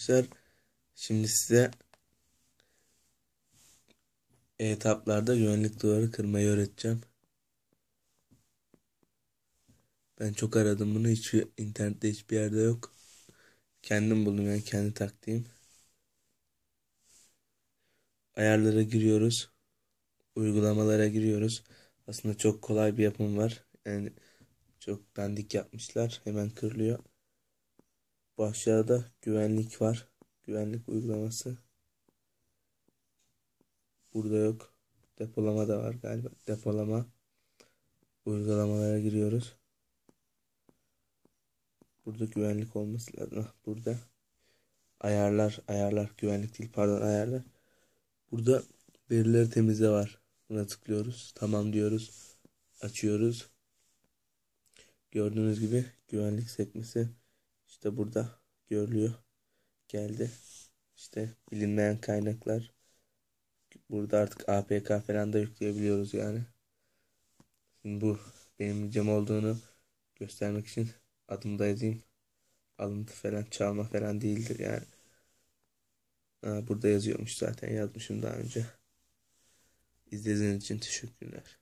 Arkadaşlar şimdi size etaplarda güvenlik duvarı kırmayı öğreteceğim. Ben çok aradım bunu hiç internette hiçbir yerde yok. Kendim buldum yani kendi taktiğim. Ayarlara giriyoruz. Uygulamalara giriyoruz. Aslında çok kolay bir yapım var. Yani çok dandik yapmışlar. Hemen kırılıyor. Bu aşağıda güvenlik var. Güvenlik uygulaması. Burada yok. Depolama da var galiba. Depolama. Uygulamalara giriyoruz. Burada güvenlik olması lazım. Burada ayarlar, ayarlar, güvenlik değil pardon ayarlar. Burada verileri temizle var. Buna tıklıyoruz. Tamam diyoruz. Açıyoruz. Gördüğünüz gibi güvenlik sekmesi işte burada görülüyor. Geldi. İşte bilinmeyen kaynaklar. Burada artık APK falan da yükleyebiliyoruz yani. Şimdi bu benim videom olduğunu göstermek için adımda yazayım. Alıntı falan çalma falan değildir yani. Ha, burada yazıyormuş zaten yazmışım daha önce. İzlediğiniz için teşekkürler.